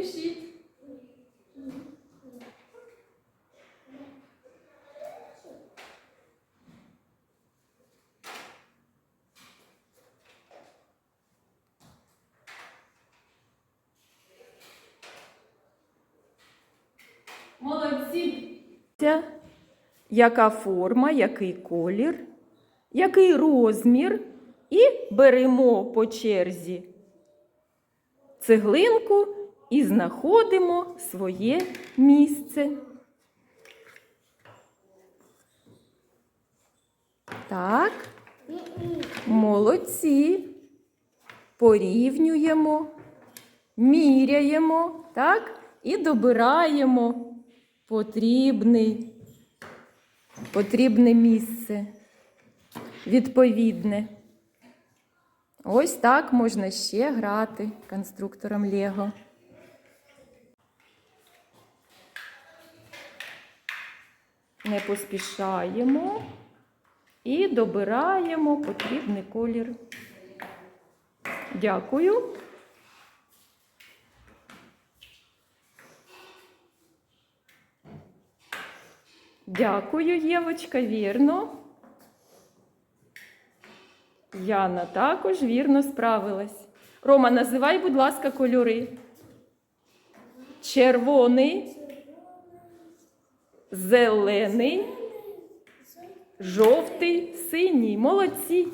Пишіть. Яка форма, який колір, який розмір? І беремо по черзі цеглинку і знаходимо своє місце. Так, молодці. Порівнюємо, міряємо, так, і добираємо потрібний, потрібне місце, відповідне. Ось так можна ще грати конструктором Лего. Не поспішаємо і добираємо потрібний колір. Дякую. Дякую, Євочка, вірно. Яна також вірно справилась. Рома, називай, будь ласка, кольори. Червоний, зелений, жовтий, синій. Молодці.